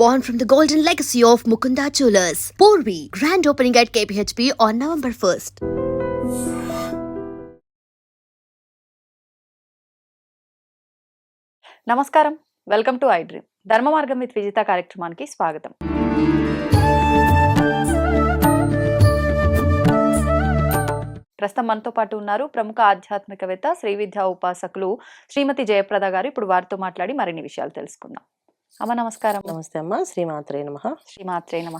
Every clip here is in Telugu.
born from the golden legacy of Mukunda Jewelers. Porvi, grand opening at KPHP on November 1st. నమస్కారం వెల్కమ్ టు ఐ డ్రీమ్ ధర్మ మార్గం విత్ విజిత కార్యక్రమానికి స్వాగతం ప్రస్తుతం మనతో పాటు ఉన్నారు ప్రముఖ ఆధ్యాత్మికవేత్త శ్రీ విద్యా ఉపాసకులు శ్రీమతి జయప్రద గారు. ఇప్పుడు వారితో మాట్లాడి మరిన్ని విషయాలు తెలుసుకుందాం. అమ్మ నమస్కారం. నమస్తే అమ్మ. శ్రీమాత్రే నమ. శ్రీమాత్రే నమ.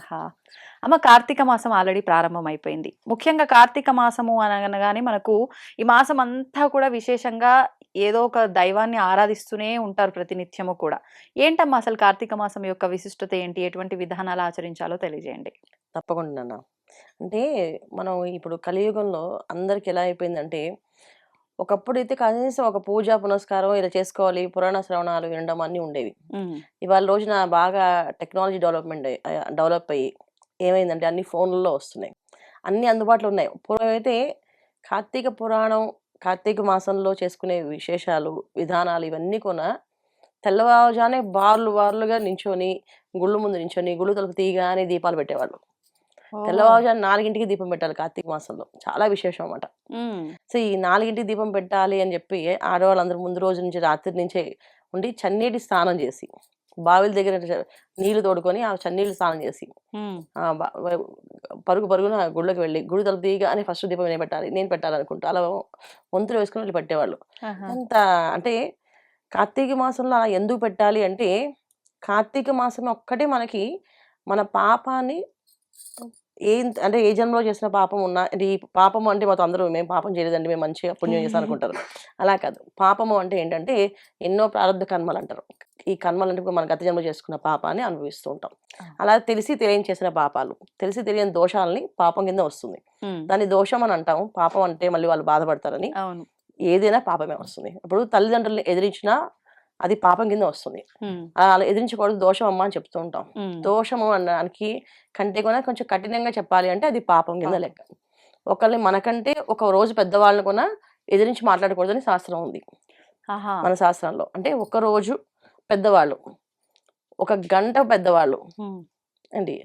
అమ్మ కార్తీక మాసం ఆల్రెడీ ప్రారంభం అయిపోయింది ముఖ్యంగా కార్తీక మాసము అనగానే మనకు ఈ మాసం అంతా కూడా విశేషంగా ఏదో ఒక దైవాన్ని ఆరాధిస్తూనే ఉంటారు ప్రతినిత్యము కూడా. ఏంటమ్మా అసలు కార్తీక మాసం యొక్క విశిష్టత ఏంటి? ఎటువంటి విధానాలు ఆచరించాలో తెలియజేయండి. తప్పకుండా అంటే మనం ఇప్పుడు కలియుగంలో అందరికి ఎలా అయిపోయిందంటే ఒకప్పుడు అయితే కనీసం ఒక పూజ పునస్కారం ఇలా చేసుకోవాలి పురాణ శ్రవణాలు వినడం అన్నీ ఉండేవి. ఇవాళ రోజున బాగా టెక్నాలజీ డెవలప్మెంట్ డెవలప్ అయ్యి ఏమైందంటే అన్ని ఫోన్లలో వస్తున్నాయి. అన్నీ అందుబాటులో ఉన్నాయి. పూర్వం అయితే కార్తీక పురాణం కార్తీక మాసంలో చేసుకునే విశేషాలు విధానాలు ఇవన్నీ కూడా తెల్లవారుజానే బార్లు బార్లుగా నించొని గుళ్ళు ముందు నించొని గుళ్ళు తలుపు తీయగానే దీపాలు పెట్టేవాళ్ళు. తెల్లవారుజాను నాలుగింటికి దీపం పెట్టాలి కార్తీక మాసంలో. చాలా విశేషం అన్నమాట. సో ఈ నాలుగింటికి దీపం పెట్టాలి అని చెప్పి ఆడవాళ్ళందరూ ముందు రోజు నుంచి రాత్రి నుంచే ఉండి చన్నీటి స్నానం చేసి బావిల దగ్గర నీళ్ళు తోడుకొని ఆ చన్నీళ్ళు స్నానం చేసి పరుగు పరుగున గుళ్ళకి వెళ్ళి గుడి తలుపు తీయగానే ఫస్ట్ దీపం నేను పెట్టాలి? నేను పెట్టాలనుకుంటా. అలా వంతులు వేసుకుని వెళ్ళి పెట్టేవాళ్ళు. అంత అంటే కార్తీక మాసంలో అలా ఎందుకు పెట్టాలి అంటే కార్తీక మాసం ఒక్కటే మనకి మన పాపాన్ని ఏ అంటే ఏ జన్మలో చేసిన పాపం ఉన్నా ఇది పాపము అంటే మాతో అందరూ మేము పాపం చేయలేదండి మేము మంచిగా పుణ్యం చేస్తాం అనుకుంటారు. అలా కాదు. పాపము అంటే ఏంటంటే ఎన్నో ప్రారంభ కర్మలు అంటారు ఈ కర్మలు అంటే మన గత జన్మ చేసుకున్న పాపాన్ని అనుభవిస్తూ ఉంటాం. అలా తెలిసి తెలియని చేసిన పాపాలు తెలిసి తెలియని దోషాలని పాపం కింద వస్తుంది. దాన్ని దోషం అని అంటాం. పాపం అంటే మళ్ళీ వాళ్ళు బాధపడతారని ఏదైనా పాపమే వస్తుంది. ఇప్పుడు తల్లిదండ్రులను ఎదిరించినా అది పాపం కింద వస్తుంది. అలా ఎదిరించకూడదు దోషం అమ్మ అని చెప్తూ ఉంటాం. దోషము అనడానికి కంటే కూడా కొంచెం కఠినంగా చెప్పాలి అంటే అది పాపం కింద. లెక్క. ఒకళ్ళని మనకంటే ఒక రోజు పెద్దవాళ్ళని కూడా ఎదిరించి మాట్లాడకూడదని శాస్త్రం ఉంది. మన శాస్త్రంలో. అంటే ఒక రోజు పెద్దవాళ్ళు ఒక గంట పెద్దవాళ్ళు అండి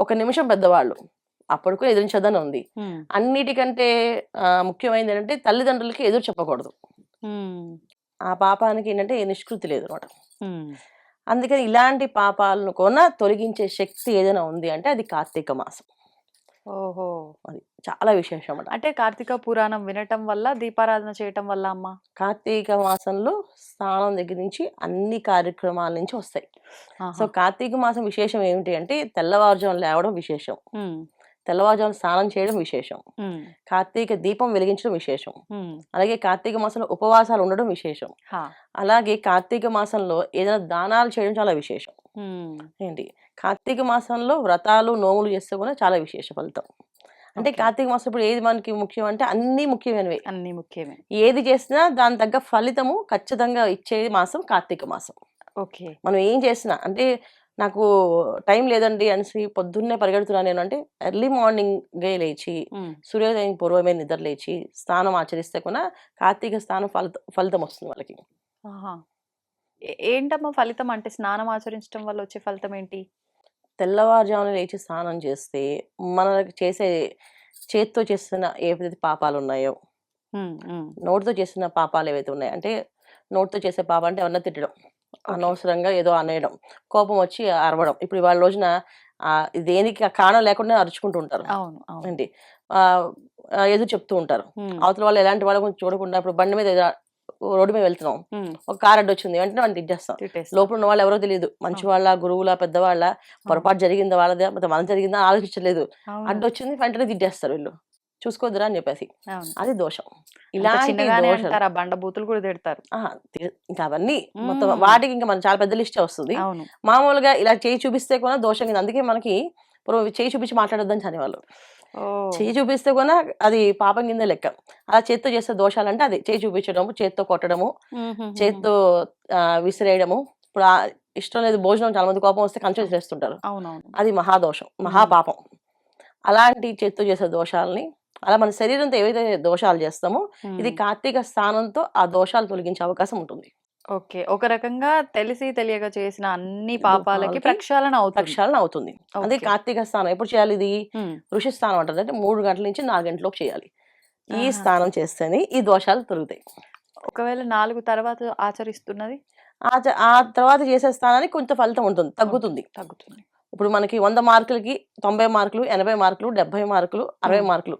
ఒక నిమిషం పెద్దవాళ్ళు అప్పుడు కూడా ఎదిరించదని ఉంది. అన్నిటికంటే ముఖ్యమైనది ఏంటంటే తల్లిదండ్రులకి ఎదురు చెప్పకూడదు. ఆ పాపానికి ఏంటంటే నిష్కృతి లేదు అనమాట. అందుకని ఇలాంటి పాపాలను కూడా తొలగించే శక్తి ఏదైనా ఉంది అంటే అది కార్తీక మాసం. ఓహో! అది చాలా విశేషం అన్నమాట అంటే కార్తీక పురాణం వినటం వల్ల దీపారాధన చేయటం వల్ల అమ్మ? కార్తీక మాసంలో స్నానం దగ్గర నుంచి అన్ని కార్యక్రమాల నుంచి వస్తాయి. సో కార్తీక మాసం విశేషం ఏమిటి అంటే తెల్లవారుజాము లేవడం విశేషం. తెల్లవారుజాము స్నానం చేయడం విశేషం. కార్తీక దీపం వెలిగించడం విశేషం. అలాగే కార్తీక మాసంలో ఉపవాసాలు ఉండడం విశేషం. అలాగే కార్తీక మాసంలో ఏదైనా దానాలు చేయడం చాలా విశేషం. ఏంటి? కార్తీక మాసంలో వ్రతాలు నోములు చేస్తే కూడా చాలా విశేష ఫలితం. అంటే. కార్తీక మాసం ఇప్పుడు ఏది మనకి ముఖ్యం అంటే అన్ని ముఖ్యమైనవి. అన్ని ముఖ్యమే. ఏది చేసినా దాని తగ్గ ఫలితము ఖచ్చితంగా ఇచ్చే మాసం కార్తీక మాసం. ఓకే. మనం ఏం చేసినా అంటే నాకు టైం లేదండి అనేసి పొద్దున్నే పరిగెడుతున్నాను నేను. అంటే ఎర్లీ మార్నింగ్ లేచి సూర్యోదయం పూర్వమే నిద్ర లేచి స్నానం ఆచరిస్తే కూడా కార్తీక స్నానం ఫలితం ఫలితం వస్తుంది వాళ్ళకి. ఏంటమ్మా ఫలితం? అంటే స్నానం ఆచరించడం వల్ల వచ్చే ఫలితం ఏంటి? తెల్లవారుజామున లేచి స్నానం చేస్తే మనకి చేసే చేత్తో చేస్తున్న ఏవైతే పాపాలు ఉన్నాయో నోటితో చేసిన పాపాలు ఏవైతే ఉన్నాయో అంటే నోటితో చేసే పాపం అంటే ఎవరన్నా తిట్టడం. అనవసరంగా ఏదో అనేయడం. కోపం వచ్చి అరవడం. ఇప్పుడు ఇవాళ రోజున దేనికి కారణం లేకుండా అరుచుకుంటూ ఉంటారు అండి ఏదో చెప్తూ ఉంటారు. అవతల వాళ్ళు ఎలాంటి వాళ్ళు చూడకుండా ఇప్పుడు బండి మీద రోడ్డు మీద వెళ్తున్నాం. ఒక కార్ అడ్డు వచ్చింది. వెంటనే వాళ్ళు తిట్టేస్తాం. లోపల ఉన్న వాళ్ళు ఎవరో తెలియదు. మంచి వాళ్ళ గురువుల పెద్దవాళ్ళ పొరపాటు జరిగిందా వాళ్ళదే? మన జరిగిందా? ఆలోచించలేదు అడ్డు వచ్చింది వెంటనే తిట్టేస్తారు వీళ్ళు. చూసుకోవద్దురా అని చెప్పేసి. అది దోషం. ఇలాంటి చిన్నగానే దోషాలు. అంటారు ఆ బండ బూతులు కూడా తిడతారు. ఇంకా అవన్నీ మొత్తం. వాటికి ఇంకా మన చాలా పెద్ద లిస్టే వస్తుంది. మామూలుగా ఇలా చేయి చూపిస్తే కూడా దోషం కింద. అందుకే మనకి చేయి చూపించి మాట్లాడొద్దని చదివాళ్ళు చేయి చూపిస్తే కూడా అది పాపం కింద లెక్క. అలా చేత్తో చేసే దోషాలంటే అది. చేయి చూపించడము చేత్తో కొట్టడము చేత్తో విసిరేయడము. ఇప్పుడు ఇష్టం లేదు భోజనం చాలా మంది కోపం వస్తే కంచె చేస్తుంటారు. అది మహాదోషం మహాపాపం. అలాంటి చేత్తో చేసే దోషాలని అలా మన శరీరంతో ఏవైతే దోషాలు చేస్తామో ఇది కార్తీక స్నానంతో ఆ దోషాలు తొలగించే అవకాశం ఉంటుంది. ఓకే. ఒక రకంగా తెలిసి తెలియక చేసిన అన్ని పాపాలకి ప్రక్షాళన అవుతుంది. ప్రక్షాళన అవుతుంది. అదే. కార్తీక స్నానం ఎప్పుడు చేయాలి ఇది? ఋషి స్నానం అంటారు అంటే మూడు గంటల నుంచి నాలుగు గంటల చేయాలి. ఈ. స్నానం చేస్తేనే ఈ దోషాలు తొలుగుతాయి. ఒకవేళ నాలుగు తర్వాత ఆచరిస్తున్నది? ఆ తర్వాత చేసే స్నానానికి కొంత ఫలితం ఉంటుంది తగ్గుతుంది. తగ్గుతుంది. ఇప్పుడు మనకి వంద మార్కులకి తొంభై మార్కులు ఎనభై మార్కులు డెబ్బై మార్కులు అరవై. మార్కులు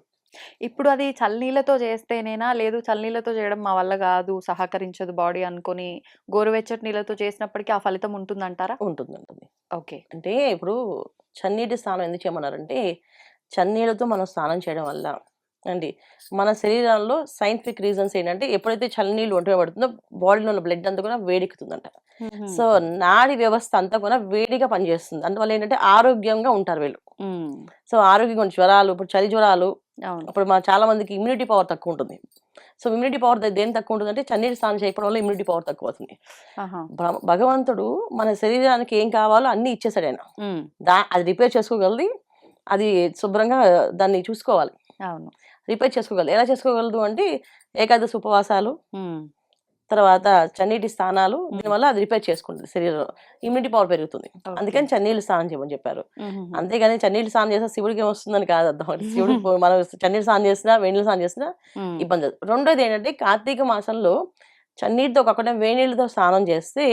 ఇప్పుడు అది చల్లనీళ్ళతో చేస్తేనేనా? లేదు చల్లనీళ్ళతో చేయడం మా వల్ల కాదు సహకరించదు బాడీ అనుకొని గోరువెచ్చటి నీళ్ళతో చేసినప్పటికీ ఆ ఫలితం ఉంటుందంటారా? ఉంటుంది ఉంటుంది ఓకే. అంటే ఇప్పుడు చన్నీటి స్నానం ఎందుకు చేయమన్నారంటే చన్నీళ్ళతో మనం స్నానం చేయడం వల్ల అండి. మన శరీరంలో సైంటిఫిక్ రీజన్స్ ఏంటంటే ఎప్పుడైతే చల్లనీళ్ళు ఒంటి మీద పడుతుందో బాడీలో ఉన్న బ్లడ్ అంతా కూడా వేడెక్కుతుందంట. సో నాడి వ్యవస్థ అంతా కూడా వేడిగా పనిచేస్తుంది. అందువల్ల ఏంటంటే ఆరోగ్యంగా ఉంటారు వీళ్ళు. సో ఆరోగ్యంగా జ్వరాలు ఇప్పుడు చలి జ్వరాలు ఇప్పుడు మా చాలా మందికి ఇమ్యూనిటీ పవర్ తక్కువ ఉంటుంది. సో ఇమ్యూనిటీ పవర్ దేని తక్కువ ఉంటుంది అంటే చన్నీటి స్నానం చేయడం వల్ల ఇమ్యూనిటీ పవర్ తక్కువ అవుతుంది. భగవంతుడు మన శరీరానికి ఏం కావాలో అన్ని ఇచ్చేసాడు ఆయన. దా అది రిపేర్ చేసుకోగలది అది శుభ్రంగా దాన్ని చూసుకోవాలి. అవును. రిపేర్ చేసుకోగలదు ఎలా చేసుకోగలదు అంటే ఏకాదశి ఉపవాసాలు తర్వాత చన్నీటి స్నానాలు దీనివల్ల అది రిపేర్ చేసుకుంటుంది శరీరంలో. ఇమ్యూనిటీ పవర్ పెరుగుతుంది. అందుకని చన్నీళ్ళు స్నానం చేయమని చెప్పారు. అంతేగాని చన్నీళ్ళు స్నానం చేస్తే శివుడికి ఏమొస్తుందని కాదు అర్థం. అంటే శివుడికి మనం చన్నీళ్ళు స్నానం చేసినా వేణీళ్ళు స్నానం చేసినా ఇబ్బంది. రెండోది ఏంటంటే కార్తీక మాసంలో చన్నీటితో కాకుండా వేణీళ్ళతో స్నానం చేస్తే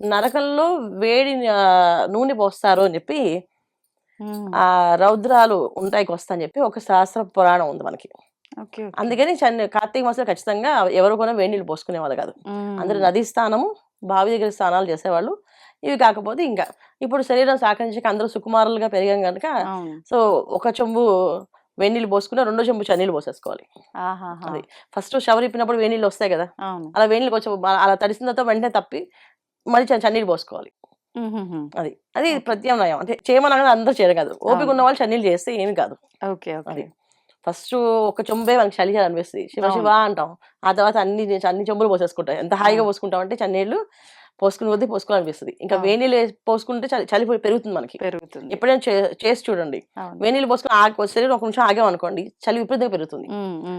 నరకంలో వేడి నూనె పోస్తారు అని చెప్పి ఆ రౌద్రాలు ఉంటాయికి వస్తా అని చెప్పి ఒక శాస్త్ర పురాణం ఉంది మనకి. అందుకని కార్తీక మాసంలో ఖచ్చితంగా ఎవరు కూడా వేడి నీళ్ళు పోసుకునే వాళ్ళు కాదు. అందరూ నదీ స్నానము బావి దగ్గర స్నానాలు చేసేవాళ్ళు. ఇవి కాకపోతే ఇంకా ఇప్పుడు శరీరం సహకరించక అందరూ సుకుమారులుగా పెరిగాం కనుక సో ఒక చెంబు వేణీళ్ళు పోసుకున్న రెండో చెంబు చన్నీళ్ళు పోసేసుకోవాలి. అది ఫస్ట్ షవర్ ఇప్పినప్పుడు వేణీళ్ళు వస్తాయి కదా. అలా వేణీళ్ళు కొంచెం అలా తడిసిన తర్వాత వెంటనే తప్పి మళ్ళీ చన్నీళ్ళు పోసుకోవాలి. అది. అది ప్రత్యామ్నాయం. అంటే చేయమనగా అందరూ చేయరు కాదు ఓపిక అవును. ఉన్న వాళ్ళు చన్నీళ్ళు చేస్తే ఏమి కాదు. Okay okay. అది. ఫస్ట్ ఒక చెంబే మనకి చలి చేయాలి అనిపిస్తుంది శివ అవును. శివ అంటాం. ఆ తర్వాత అన్ని అన్ని చెంబులు పోసేసుకుంటాం ఎంత హాయిగా అవును. పోసుకుంటాం అంటే చన్నీళ్ళు పోసుకుని కొద్దీ పోసుకోవాలనిపిస్తుంది. ఇంకా అవును. వేణీళ్ళు వేసి పోసుకుంటే చలి చలి పెరుగుతుంది మనకి. పెరుగుతుంది. ఎప్పుడైనా చే- చేసి చూడండి. అవును. వేణీళ్ళు పోసుకుని ఆగి శరీరం ఒక నిమిషం ఆగాం అనుకోండి చలి విపరీతంగా పెరుగుతుంది.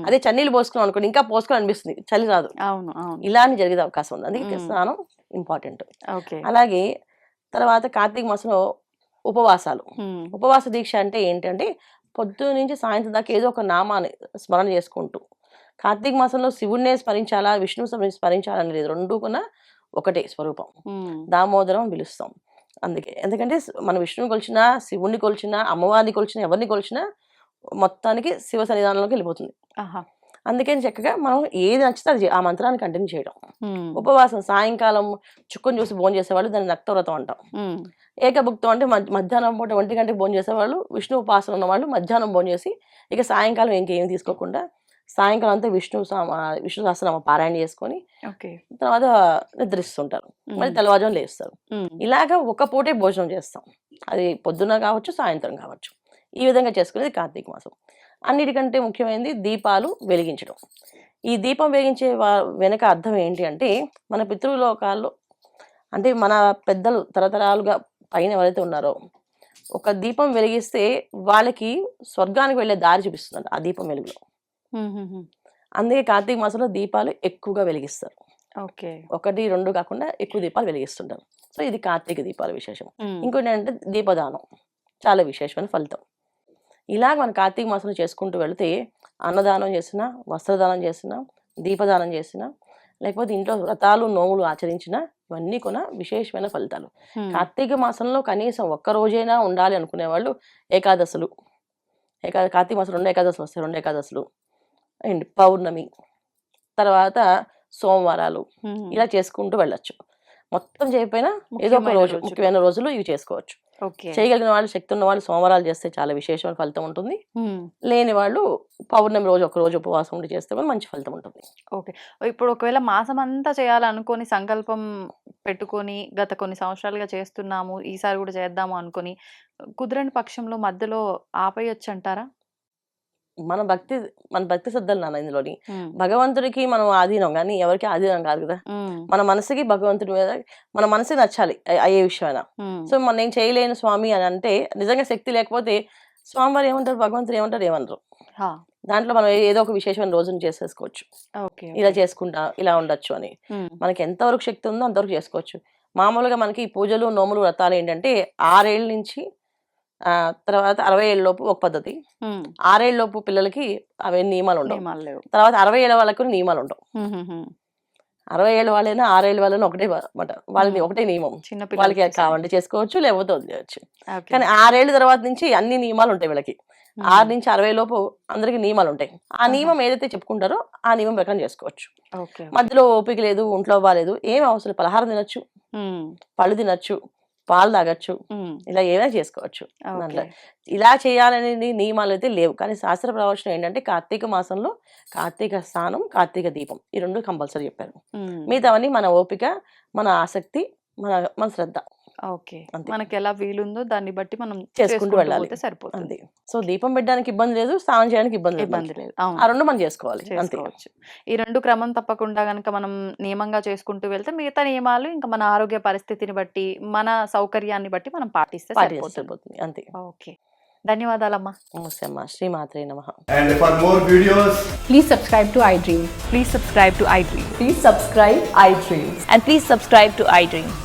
అదే చన్నీళ్ళు పోసుకున్నాం అనుకోండి ఇంకా పోసుకోవాలనిపిస్తుంది. చలి రాదు. అవును అవును. ఇలాంటి జరిగే అవకాశం ఉంది. అందుకే మ్మ్. స్నానం ఇంపార్టెంట్. ఓకే. అలాగే తర్వాత కార్తీక మాసంలో ఉపవాసాలు. ఉపవాస దీక్ష అంటే ఏంటంటే పొద్దు నుంచి సాయంత్రం దాకా ఏదో ఒక నామాన్ని స్మరణ చేసుకుంటూ కార్తీక మాసంలో శివుణ్ణే స్మరించాలా విష్ణు స్మరించాలని లేదు. రెండు కూడా ఒకటే స్వరూపం. దామోదరం పిలుస్తాం. అందుకే ఎందుకంటే మన విష్ణుని కొలిచినా శివుణ్ణి కొలిచినా అమ్మవారిని కొలిచినా ఎవరిని కొలిచినా మొత్తానికి శివ సన్నిధానంలోకి వెళ్ళిపోతుంది. అందుకని చక్కగా మనం ఏది నచ్చితే అది ఆ మంత్రాన్ని కంటిన్యూ చేయడం. ఉపవాసం సాయంకాలం చుక్కను చూసి భోజనం చేసేవాళ్ళు దాన్ని నక్తవ్రతం అంటాం. ఏకభుక్తం అంటే మధ్య- మధ్యాహ్నం పూట ఒంటి గంటకి భోజనం చేసేవాళ్ళు విష్ణు ఉపాసన ఉన్న వాళ్ళు మధ్యాహ్నం భోజనం చేసి ఇక సాయంకాలం ఇంకేం తీసుకోకుండా సాయంకాలం అంతా విష్ణు సామ- విష్ణు సహస్రనామ పారాయణ చేసుకొని తర్వాత నిద్రిస్తుంటారు. మళ్ళీ తెల్లవారుజాము లేస్తారు. ఇలాగ ఒక పూటే భోజనం చేస్తాం. అది పొద్దున కావచ్చు సాయంత్రం కావచ్చు. ఈ విధంగా చేసుకునేది కార్తీక మాసం. అన్నిటికంటే ముఖ్యమైనది దీపాలు వెలిగించడం. ఈ దీపం వెలిగించే వెనక అర్థం ఏంటి అంటే మన పితృలోకాల్లో అంటే మన పెద్దలు తరతరాలుగా పైన ఎవరైతే ఉన్నారో ఒక దీపం వెలిగిస్తే వాళ్ళకి స్వర్గానికి వెళ్ళే దారి చూపిస్తుంది ఆ దీపం వెలుగులో. అందుకే కార్తీక మాసంలో దీపాలు ఎక్కువగా వెలిగిస్తారు. ఓకే. ఒకటి రెండు కాకుండా ఎక్కువ దీపాలు వెలిగిస్తుంటారు. సో ఇది కార్తీక దీపాల విశేషం. ఇంకోటి ఏంటంటే దీపదానం. చాలా విశేషమైన ఫలితం. ఇలా మన కార్తీక మాసంలో చేసుకుంటూ వెళితే అన్నదానం చేసినా వస్త్రదానం చేసినా దీపదానం చేసినా లేకపోతే ఇంట్లో వ్రతాలు నోములు ఆచరించినా ఇవన్నీ కూడా విశేషమైన ఫలితాలు. కార్తీక మాసంలో కనీసం ఒక్క రోజైనా ఉండాలి అనుకునే వాళ్ళు ఏకాదశులు. ఏకా కార్తీక మాసం రెండు ఏకాదశులు వస్తాయి రెండు ఏకాదశులు. అండ్ పౌర్ణమి తర్వాత సోమవారాలు ఇలా చేసుకుంటూ వెళ్ళొచ్చు. మొత్తం చేయకపోయినా ఏదో ఒక రోజు. ముఖ్యమైన రోజులు ఇవి చేసుకోవచ్చు. చేయగలిగిన వాళ్ళు శక్తి ఉన్న వాళ్ళు సోమవారాలు చేస్తే చాలా విశేషమైన ఫలితం ఉంటుంది. లేని వాళ్ళు పౌర్ణమి రోజు ఒక రోజు ఉపవాసం ఉండి చేస్తే కూడా మంచి ఫలితం ఉంటుంది. ఓకే. ఇప్పుడు ఒకవేళ మాసం అంతా చేయాలనుకొని సంకల్పం పెట్టుకొని గత కొన్ని సంవత్సరాలుగా చేస్తున్నాము ఈసారి కూడా చేద్దాము అనుకొని కుదరని పక్షంలో మధ్యలో ఆపేయొచ్చు అంటారా మన భక్తి మన భక్తి శ్రద్ధలు నాన్న ఇందులోని. భగవంతుడికి మనం ఆధీనం కానీ ఎవరికి ఆధీనం కాదు కదా. మన మనసుకి భగవంతుడి మీద మన మనసుకి నచ్చాలి అయ్యే విషయమైనా. సో మన నేను చేయలేను స్వామి అని అంటే నిజంగా శక్తి లేకపోతే స్వామివారు ఏమంటారు భగవంతుడు ఏమంటారు ఏమనరు. హా, దాంట్లో మనం ఏదో ఒక విశేషమైన రోజును చేసేసుకోవచ్చు. ఇలా చేసుకుంటా ఇలా ఉండొచ్చు అని. మనకి ఎంతవరకు శక్తి ఉందో అంతవరకు చేసుకోవచ్చు. మామూలుగా మనకి పూజలు నోములు వ్రతాలు ఏంటంటే ఆరేళ్ళ నుంచి తర్వాత అరవై ఏళ్ళ లోపు ఒక పద్ధతి. ఆరేళ్ళ లోపు పిల్లలకి అవి నియమాలు ఉండవు. తర్వాత అరవై ఏళ్ళ వాళ్ళకు నియమాలు ఉండవు. అరవై ఏళ్ళ వాళ్ళైనా ఆరేళ్ళ వాళ్ళైనా ఒకటే మాట వాళ్ళని ఒకటే నియమం. వాళ్ళకి కావాలంటే చేసుకోవచ్చు లేకపోతే వదిలేయచ్చు. కానీ ఆరేళ్ళ తర్వాత నుంచి అన్ని నియమాలు ఉంటాయి వీళ్ళకి. ఆరు నుంచి అరవై లోపు అందరికి నియమాలు ఉంటాయి. ఆ నియమం ఏదైతే చెప్పుకుంటారో ఆ నియమం ప్రకారం చేసుకోవచ్చు. మధ్యలో ఓపిక లేదు ఒంట్లో బాగాలేదు ఏం అవసరం. పలహారం తినొచ్చు. పళ్ళు తినొచ్చు. పాలు తాగొచ్చు. ఇలా ఏమైనా చేసుకోవచ్చు. ఇలా చేయాలనే నియమాలు అయితే లేవు. కానీ శాస్త్ర ప్రవచనం ఏంటంటే కార్తీక మాసంలో కార్తీక స్నానం కార్తీక దీపం. ఈ రెండు కంపల్సరీ చెప్పారు. మిగతావన్నీ మన ఓపిక మన ఆసక్తి మన మన శ్రద్ధ. ఓకే. మనకి ఎలా వీలుందో దాన్ని బట్టి మనం చేసుకుంటూ వెళ్ళాలి. పోతే సరిపోతుంది. అంతే. సో దీపం పెట్టడానికి ఇబ్బంది లేదు స్నానం చేయడానికి ఇబ్బంది లేదు ఇబ్బంది. లేదు. ఆ రెండు మనం చేసుకోవాలి అంతే. చేసుకోవచ్చు. ఈ రెండు క్రమం తప్పకుండా గనక మనం నియమంగా చేసుకుంటూ వెళ్తే మిగతా నియమాలు ఇంకా మన ఆరోగ్య పరిస్థితిని బట్టి మన సౌకర్యాన్ని బట్టి మనం పాటిస్తే సరిపోతుంది. అంతే. ఓకే. ధన్యవాదాలమ్మా. నమస్తే అమ్మా శ్రీమాత్రే నమ. And for more videos, Please subscribe to iDream. Please subscribe to iDream. Please subscribe iDream. and please subscribe to iDream.